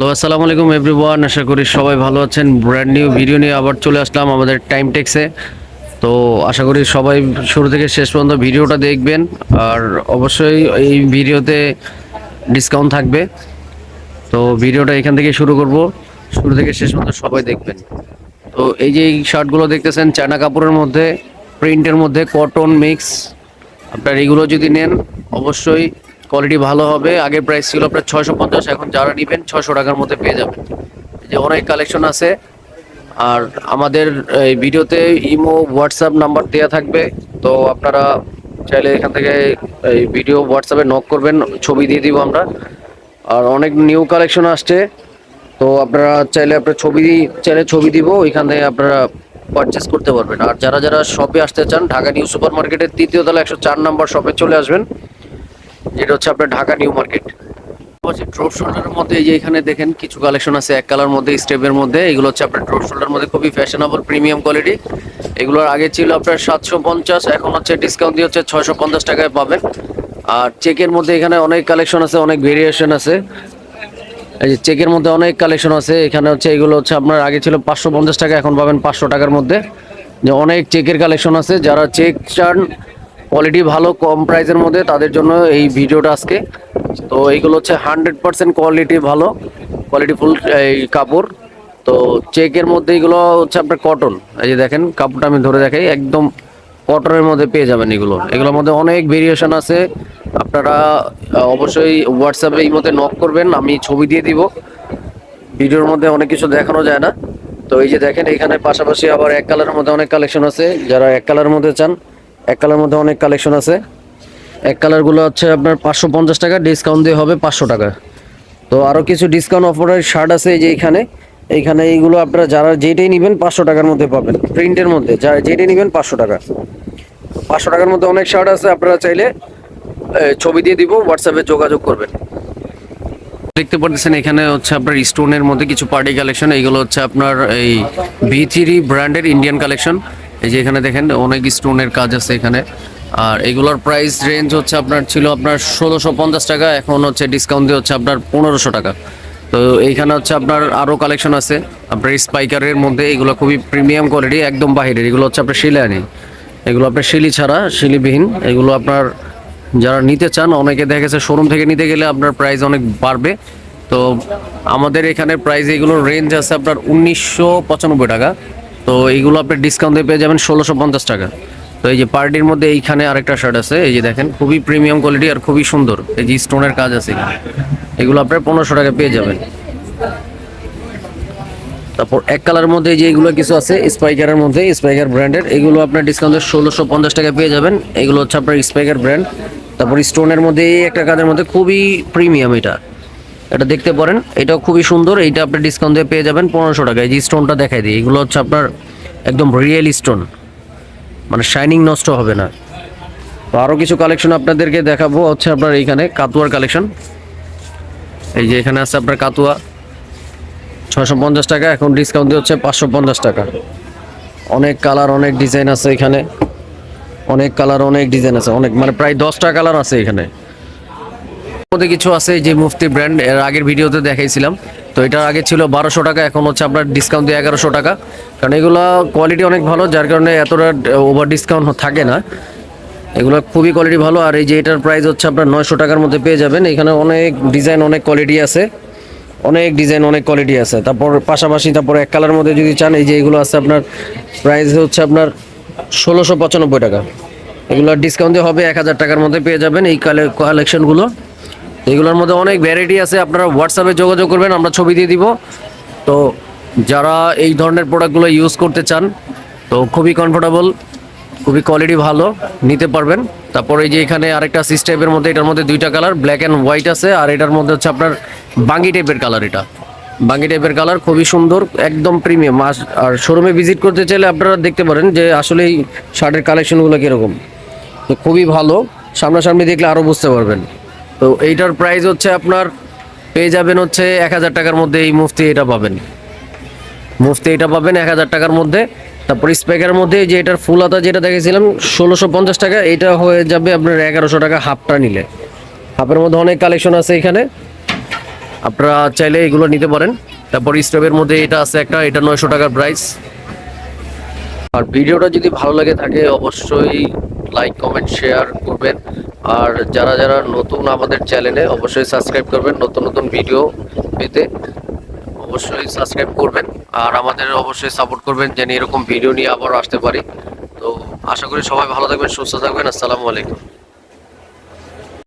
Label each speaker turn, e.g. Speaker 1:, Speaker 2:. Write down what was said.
Speaker 1: আসসালামু আলাইকুম এভরিওয়ান আশা করি সবাই ভালো আছেন। ব্র্যান্ড নিউ ভিডিও নিয়ে আবার চলে আসলাম আমাদের টাইম টেক্সে তো আশা করি সবাই শুরু থেকে শেষ পর্যন্ত ভিডিওটা দেখবেন। আর অবশ্যই এই ভিডিওতে ডিসকাউন্ট থাকবে। তো ভিডিওটা এখান থেকে শুরু করব। শুরু থেকে শেষ পর্যন্ত সবাই দেখবেন। তো এই যে এই শার্টগুলো দেখতেছেন, চায়না কাপড়ের মধ্যে প্রিন্টের মধ্যে কটন মিক্স আপনার এগুলো যদি নেন, অবশ্যই কোয়ালিটি ভালো হবে, আগের প্রাইস ছিল আপনার ছয়শো পঞ্চাশ, এখন যারা নেবেন ছয়শো টাকার মধ্যে পেয়ে যাবেন। যে অনেক কালেকশন আছে, আর আমাদের এই ভিডিওতে ইমো হোয়াটসঅ্যাপ নাম্বার দেওয়া থাকবে, তো আপনারা চাইলে এখান থেকে এই ভিডিও হোয়াটসঅ্যাপে নক করবেন, ছবি দিয়ে দিব আমরা। আর অনেক নিউ কালেকশন আসছে, তো আপনারা চাইলে আপনার ছবি চাইলে ছবি দিব ওইখান থেকে আপনারা পারচেস করতে পারবেন। আর যারা যারা শপে আসতে চান, ঢাকা নিউ সুপার মার্কেটের তৃতীয় তলা একশো চার নম্বর শপে চলে আসবেন। যেটা হচ্ছে আপনার ঢাকা নিউ মার্কেট। ড্রপ শোল্ডারের মধ্যে যে এখানে দেখেন, কিছু কালেকশন আছে এক কালার মধ্যে স্টেপের মধ্যে। এগুলো হচ্ছে আপনার ড্রপ শোল্ডার মধ্যে খুবই ফ্যাশনেবল প্রিমিয়াম কোয়ালিটি এগুলোর আগে ছিল আপনার সাতশো পঞ্চাশ, এখন হচ্ছে ডিসকাউন্ট দিয়ে হচ্ছে ছয়শো পঞ্চাশ টাকায় পাবেন। আর চেকের মধ্যে এখানে অনেক কালেকশন আছে, অনেক ভেরিয়েশন আছে। এই যে চেকের মধ্যে অনেক কালেকশন আছে। এখানে হচ্ছে এগুলো হচ্ছে আপনার আগে ছিল পাঁচশো পঞ্চাশ টাকা, এখন পাবেন পাঁচশো টাকার মধ্যে। যে অনেক চেকের কালেকশন আছে, যারা চেক চান কোয়ালিটি ভালো, কম প্রাইসের মধ্যে তাদের জন্য এই ভিডিওটা আজকে। তো এইগুলো হচ্ছে হান্ড্রেড পার্সেন্ট কোয়ালিটি ভালো কোয়ালিটি ফুল এই কাপড়। তো চেকের মধ্যে এগুলো হচ্ছে আপনার কটন এই যে দেখেন, কাপড়টা আমি ধরে দেখাই, একদম কটনের মধ্যে পেয়ে যাবেন এগুলো। এগুলোর মধ্যে অনেক ভেরিয়েশন আছে। আপনারা অবশ্যই হোয়াটসঅ্যাপে এই মধ্যে নক করবেন, আমি ছবি দিয়ে দিব। ভিডিওর মধ্যে অনেক কিছু দেখানো যায় না। তো এই যে দেখেন, এখানে পাশাপাশি আবার এক কালারের মধ্যে অনেক কালেকশন আছে। যারা এক কালারের মধ্যে চান এক কালার মধ্যে অনেক কালেকশন আছে। এক কালারগুলো হচ্ছে আপনার পাঁচশো পঞ্চাশ টাকা ডিসকাউন্ট দিয়ে হবে পাঁচশো টাকা। তো আরও কিছু ডিসকাউন্ট অফারের শার্ট আছে এই যে এইখানে এইখানে এইগুলো আপনারা যারা যেটাই নেবেন পাঁচশো টাকার মধ্যে পাবেন প্রিন্টের মধ্যে। যারা যেটাই নেবেন পাঁচশো টাকা। পাঁচশো টাকার মধ্যে অনেক শার্ট আছে, আপনারা চাইলে ছবি দিয়ে দিব হোয়াটসঅ্যাপে যোগাযোগ করবেন। দেখতে পাচ্ছেন এখানে হচ্ছে আপনার স্টোনের মধ্যে কিছু পার্টি কালেকশন এইগুলো হচ্ছে আপনার এই ভি ব্র্যান্ডের ইন্ডিয়ান কালেকশন এই যে এখানে দেখেন, অনেক স্টোনের কাজ আছে এখানে। আর এগুলোর প্রাইস রেঞ্জ হচ্ছে আপনার ছিল আপনার ষোলোশো পঞ্চাশ টাকা, এখন হচ্ছে ডিসকাউন্ট দিয়ে হচ্ছে আপনার পনেরোশো টাকা। তো এইখানে হচ্ছে আপনার আরও কালেকশন আছে, আপনার স্পাইকারের মধ্যে, এগুলো খুবই প্রিমিয়াম কোয়ালিটি একদম বাহিরের। এগুলো হচ্ছে আপনার শিলে আনি এগুলো আপনার শিলি ছাড়া, শিলিবিহীন। এগুলো আপনার যারা নিতে চান, অনেকে দেখা গেছে শোরুম থেকে নিতে গেলে আপনার প্রাইস অনেক বাড়বে। তো আমাদের এখানে প্রাইস এগুলোর রেঞ্জ আছে আপনার উনিশশো পঁচানব্বই টাকা। তো এইগুলো আপনি ডিসকাউন্টে পেয়ে যাবেন ষোলোশো পঞ্চাশ টাকা। তো এই যে পার্টির মধ্যে এইখানে আরেকটা শার্ট আছে, এই যে দেখেন, খুবই প্রিমিয়াম কোয়ালিটি আর খুবই সুন্দর। এই যে স্টোনের কাজ আছে। এগুলো আপনার পনেরোশো টাকা পেয়ে যাবেন। তারপর এক কালার মধ্যে যে এগুলো কিছু আছে স্পাইকারের মধ্যে স্পাইকার ব্র্যান্ডের এগুলো আপনার ডিসকাউন্টে ষোলোশো পঞ্চাশ টাকা পেয়ে যাবেন। এগুলো হচ্ছে আপনার স্পাইকার ব্র্যান্ড তারপর স্টোনের মধ্যে এই একটা কাজের মধ্যে খুবই প্রিমিয়াম এটা। এটা দেখতে পারেন, এটাও খুবই সুন্দর, এইটা আপনি ডিসকাউন্ট দিয়ে পেয়ে যাবেন পনেরোশো টাকা। এই যে স্টোনটা দেখাই দিই, এগুলো হচ্ছে আপনার একদম রিয়েল স্টোন মানে শাইনিং নষ্ট হবে না। আরও কিছু কালেকশন আপনাদেরকে দেখাবো, হচ্ছে আপনার এইখানে কাতুয়ার কালেকশন এই যে এখানে আছে আপনার কাতুয়া ছশো পঞ্চাশ টাকা, এখন ডিসকাউন্ট দিয়ে হচ্ছে পাঁচশো পঞ্চাশ টাকা। অনেক কালার অনেক ডিজাইন আছে এখানে। অনেক কালার অনেক ডিজাইন আছে, অনেক মানে প্রায় দশটা কালার আছে এখানে। মধ্যে কিছু আছে যে মুফতি ব্র্যান্ড এর আগের ভিডিওতে দেখাইছিলাম। তো এটার আগে ছিল বারোশো টাকা, এখন হচ্ছে আপনার ডিসকাউন্ট দিয়ে এগারোশো টাকা। কারণ এগুলো কোয়ালিটি অনেক ভালো, যার কারণে এতটা ওভার ডিসকাউন্ট থাকে না। এগুলো খুবই কোয়ালিটি ভালো, আর এই যে এটার প্রাইস হচ্ছে আপনার নয়শো টাকার মধ্যে পেয়ে যাবেন। এখানে অনেক ডিজাইন অনেক কোয়ালিটি আছে। অনেক ডিজাইন অনেক কোয়ালিটি আছে। তারপর পাশাপাশি তারপর এক কালার মধ্যে যদি চান, এই যে এগুলো আছে আপনার প্রাইস হচ্ছে আপনার ষোলোশো পঁচানব্বই টাকা। এগুলো ডিসকাউন্ট হবে এক হাজার টাকার মধ্যে পেয়ে যাবেন এই কালেকশনগুলো এগুলোর মধ্যে অনেক ভ্যারাইটি আছে। আপনারা হোয়াটসঅ্যাপে যোগাযোগ করবেন, আমরা ছবি দিয়ে দিব। তো যারা এই ধরনের প্রোডাক্টগুলো ইউজ করতে চান, তো খুবই কমফোর্টেবল খুবই কোয়ালিটি ভালো, নিতে পারবেন। তারপর এই যে এখানে আরেকটা সিস টাইপের মধ্যে, এটার মধ্যে দুইটা কালার ব্ল্যাক অ্যান্ড হোয়াইট আছে, আর এটার মধ্যে হচ্ছে আপনার বাঙ্গি টাইপের কালার এটা। বাঙ্গি টাইপের কালার খুবই সুন্দর, একদম প্রিমিয়াম আর শোরুমে ভিজিট করতে চাইলে আপনারা দেখতে পারেন যে আসলে এই শার্টের কালেকশনগুলো কীরকম। তো খুবই ভালো, সামনাসামনি দেখলে আরও বুঝতে পারবেন। তো এইটার প্রাইস হচ্ছে আপনার, পেয়ে যাবেন হচ্ছে এক হাজার টাকার মধ্যে এই মুফতি এটা পাবেন। মুফতি এটা পাবেন এক হাজার টাকার মধ্যে। তারপর স্পেকের মধ্যে যে এটার ফুল আতা যেটা দেখেছিলাম, ষোলোশো পঞ্চাশ টাকা, এটা হয়ে যাবে আপনার এগারোশো টাকা হাফটা নিলে। হাফের মধ্যে অনেক কালেকশন আছে এখানে। আপনারা চাইলে এগুলো নিতে পারেন। তারপর স্টোভের মধ্যে এটা আছে একটা, এটা নয়শো টাকার প্রাইস আর ভিডিওটা যদি ভালো লাগে থাকে, অবশ্যই লাইক কমেন্ট শেয়ার করবেন। আর যারা যারা নতুন আমাদের চ্যানেলে অবশ্যই সাবস্ক্রাইব করবেন। নতুন নতুন ভিডিও পেতে অবশ্যই সাবস্ক্রাইব করবেন। আর আমাদের অবশ্যই সাপোর্ট করবেন যেন এরকম ভিডিও নিয়ে আবার আসতে পারি। তো আশা করি সবাই ভালো থাকবেন, সুস্থ থাকবেন। আসসালামু আলাইকুম।